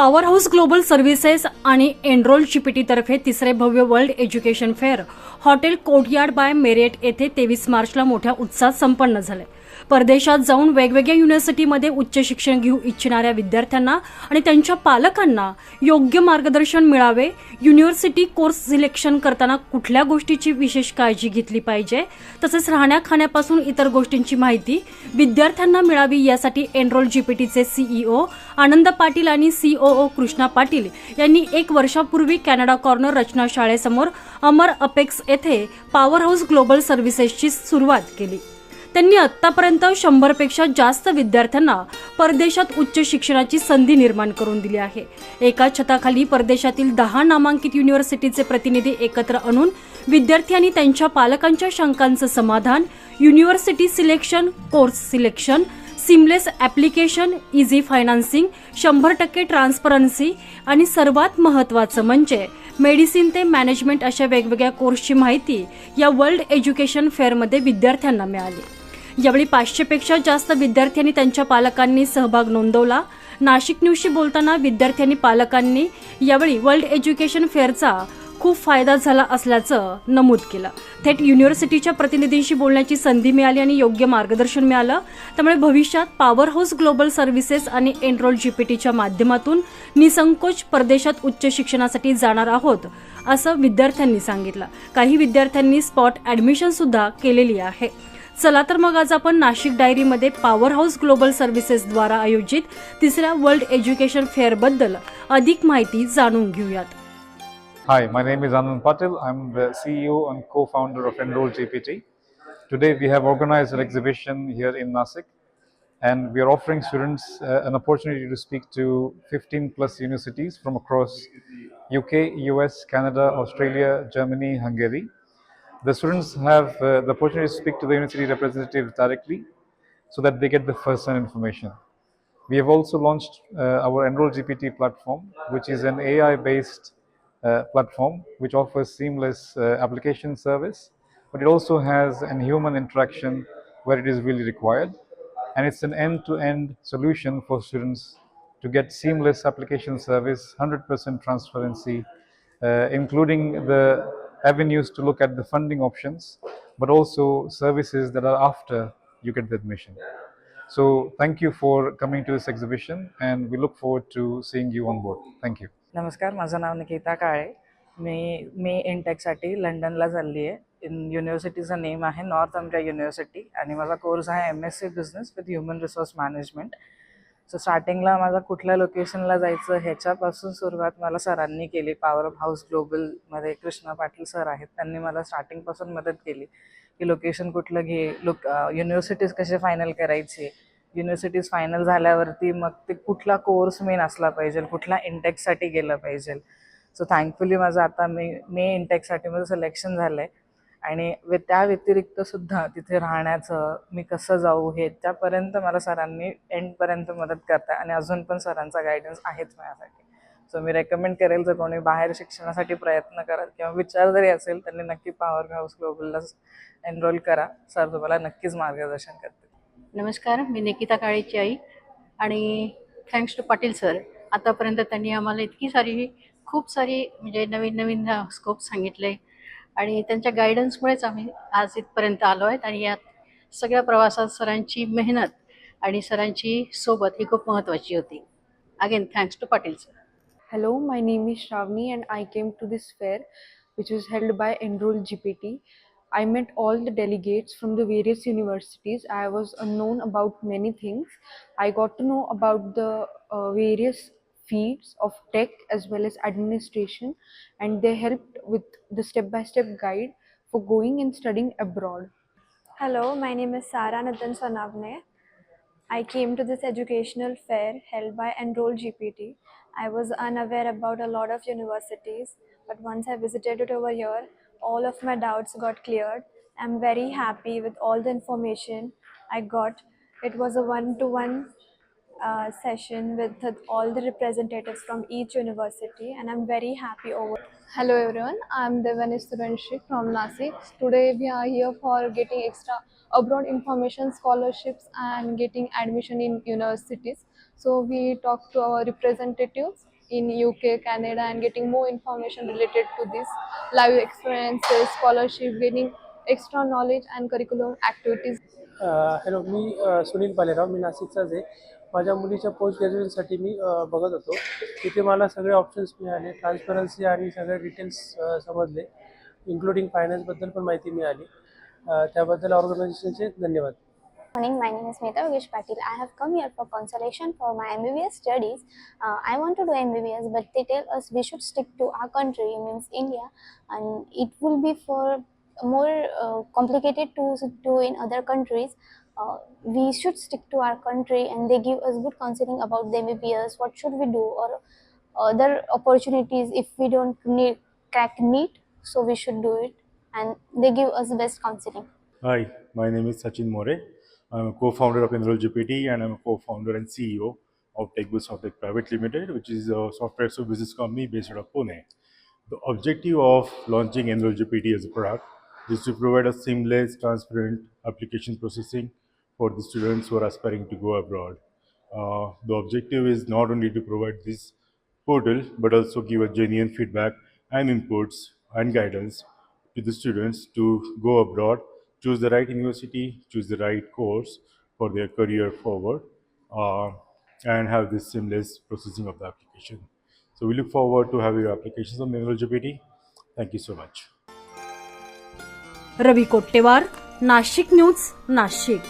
Power house global services आणि enrol चिपिटीतर्फे तिसरे भव्य world education fair hotel Courtyard by Marriott येथे तेवीस मार्चला मोठ्या उत्साहात संपन्न झाले. परदेशात जाऊन वेगवेगळ्या युनिव्हर्सिटीमध्ये उच्च शिक्षण घेऊ इच्छिणाऱ्या विद्यार्थ्यांना आणि त्यांच्या पालकांना योग्य मार्गदर्शन मिळावे युनिव्हर्सिटी कोर्स सिलेक्शन करताना कुठल्या गोष्टीची विशेष काळजी घेतली पाहिजे तसेच राहण्या खाण्यापासून इतर गोष्टींची माहिती विद्यार्थ्यांना मिळावी यासाठी एनरोल जीपीटीचे सीईओ आनंद पाटील आणि सीओओ कृष्णा पाटील यांनी एक वर्षापूर्वी कॅनडा कॉर्नर रचना शाळेसमोर अमर अपेक्स येथे पॉवर हाऊस ग्लोबल सर्व्हिसेसची सुरुवात केली. त्यांनी आतापर्यंत शंभरपेक्षा जास्त विद्यार्थ्यांना परदेशात उच्च शिक्षणाची संधी निर्माण करून दिली आहे. एका छताखाली परदेशातील दहा नामांकित युनिव्हर्सिटीचे प्रतिनिधी एकत्र आणून विद्यार्थी आणि त्यांच्या पालकांच्या शंकांचं समाधान university selection course selection seamless application easy financing शंभर टक्के ट्रान्सपरन्सी आणि सर्वात महत्त्वाचं म्हणजे मेडिसिन ते मॅनेजमेंट अशा वेगवेगळ्या कोर्सची माहिती या वर्ल्ड एज्युकेशन फेअरमध्ये विद्यार्थ्यांना मिळाली. यावेळी पाचशेपेक्षा जास्त विद्यार्थी आणि त्यांच्या पालकांनी सहभाग नोंदवला. नाशिक न्यूजशी बोलताना विद्यार्थी आणि पालकांनी यावेळी वर्ल्ड एज्युकेशन फेअरचा खूप फायदा झाला असल्याचं नमूद केलं. थेट युनिव्हर्सिटीच्या प्रतिनिधींशी बोलण्याची संधी मिळाली आणि योग्य मार्गदर्शन मिळालं. त्यामुळे भविष्यात पॉवर हाऊस ग्लोबल सर्व्हिसेस आणि एनरोल जीपीटीच्या माध्यमातून निसंकोच परदेशात उच्च शिक्षणासाठी जाणार आहोत असं विद्यार्थ्यांनी सांगितलं. काही विद्यार्थ्यांनी स्पॉट ॲडमिशन सुद्धा केलेली आहे. चला तर मग आज आपण नाशिक डायरीमध्ये पॉवर हाऊस ग्लोबल सर्व्हिसेसद्वारा आयोजित तिसऱ्या वर्ल्ड एज्युकेशन फेअरबद्दल अधिक माहिती जाणून घेऊयात Hi, my name is Anand Patil. I'm the CEO and co-founder of Enroll GPT. Today we have organized an exhibition here in Nasik and we are offering students uh, an opportunity to speak to 15 plus universities from across UK, US, Canada, Australia, Germany, Hungary. The students have uh, the opportunity to speak to the university representatives directly so that they get the first-hand information. We have also launched uh, our Enroll GPT platform, which is an AI-based uh, platform which offers seamless uh, application service, but it also has an human interaction where it is really required. And it's an end-to-end solution for students to get seamless application service, 100% transparency, uh, including the avenues to look at the funding options, but also services that are after you get the admission. So thank you for coming to this exhibition and we look forward to seeing you on board. Thank you. नमस्कार माझं नाव निकिता काळे मी मी इंटेकसाठी लंडनला चालली आहे in युनिव्हर्सिटीचं name आहे north America university आणि माझा course आहे M S C business with human resource management so स्टार्टिंगला माझा कुठल्या लोकेशनला जायचं ह्याच्यापासून सुरुवात मला सरांनी केली. पॉवर ऑफ हाऊस ग्लोबलमध्ये कृष्णा पाटील सर आहेत. त्यांनी मला स्टार्टिंगपासून मदत केली की लोकेशन कुठलं घे लोक युनिव्हर्सिटीज कसे फायनल करायचे. युनिव्हर्सिटीज फायनल झाल्यावरती मग ते कुठला कोर्स मेन असला पाहिजे कुठल्या इंटेक्ससाठी गेलं पाहिजे. सो थँकफुली माझं आता मे मे इंटेक्ससाठी माझं सिलेक्शन झालं आहे आणि वे त्या व्यतिरिक्त सुद्धा तिथे राहण्याचं मी कसं जाऊ हे त्यापर्यंत मला सरांनी एंडपर्यंत मदत करता आणि अजून पण सरांचा गायडन्स आहेच माझ्यासाठी. सो मी रेकमेंड करेल जर कोणी बाहेर शिक्षणासाठी प्रयत्न करत किंवा विचार जरी असेल त्यांनी नक्की पॉवर हाऊस ग्लोबलला एनरोल करा. सर तुम्हाला नक्कीच मार्गदर्शन करते नमस्कार मी निकिता काळेची आई आणि थँक्स टू पाटील सर आतापर्यंत त्यांनी आम्हाला इतकी सारी खूप सारी म्हणजे नवीन नवीन स्कोप सांगितले. आणि त्यांच्या गायडन्समुळेच आम्ही आज इथपर्यंत आलो आहेत आणि यात सगळ्या प्रवासात सरांची मेहनत आणि सरांची सोबत ही खूप महत्त्वाची होती. Again thanks to Patil sir hello my name is Shravani and I came to this fair which is held by enrol G P T I met all the delegates from the various universities I was a known about many things I got to know about the various fields of tech as well as administration and they helped with the step by step guide for going and studying abroad. Hello, my name is Sara Nathan Sonavne. I came to this educational fair held by Enroll GPT. I was unaware about a lot of universities, but once I visited it over here, all of my doubts got cleared. I'm very happy with all the information I got. It was a one-to-one one to one session with the- all the representatives from each university, and I'm very happy over. Hello everyone, I'm Devani Suranshi from Nasik. Today we are here for getting extra abroad information scholarships and getting admission in universities. So we talk to our representatives in UK, Canada and getting more information related to this live experiences, scholarship, getting extra knowledge and curriculum activities. Hello मी अ, सुनील पालेराव मी नाशिकचाच आहे माझ्या मुलीच्या post ग्रॅज्युएशनसाठी मी बघत होतो तिथे मला सगळे ऑप्शन्स मिळाले ट्रान्सपरन्सी आणि सगळे डिटेल्स समजले इन्क्लुडिंग फायनान्सबद्दल पण माहिती मिळाली त्याबद्दल ऑर्गनायझेशनचे धन्यवाद morning. My name is Meta Yogesh Patil. I have come here for consolation for my MBBS studies. Uh, I want to do MBBS, but they tell us we should stick to our country, means India, and it will be for more uh, complicated to do in other countries. Uh, we should stick to our country, and they give us good counseling about the MBBS. What should we do, or other opportunities if we don't need crack NEET, so we should do it, and they give us best counseling. Hi, my name is Sachin More. I'm a co-founder of Enroll GPT and I'm a co-founder and CEO of TechBoost Software Private Limited, which is a software services company based out of Pune. The objective of launching Enroll GPT as a product is to provide a seamless, transparent application processing for the students who are aspiring to go abroad. Uh, the objective is not only to provide this portal, but also give a genuine feedback and inputs and guidance to the students to go abroad, choose the right university, choose the right course for their career forward, uh, and have this seamless processing of the application. So we look forward to have your applications on Enroll GPT. Thank you so much. Ravi Kottewar Nashik news Nashik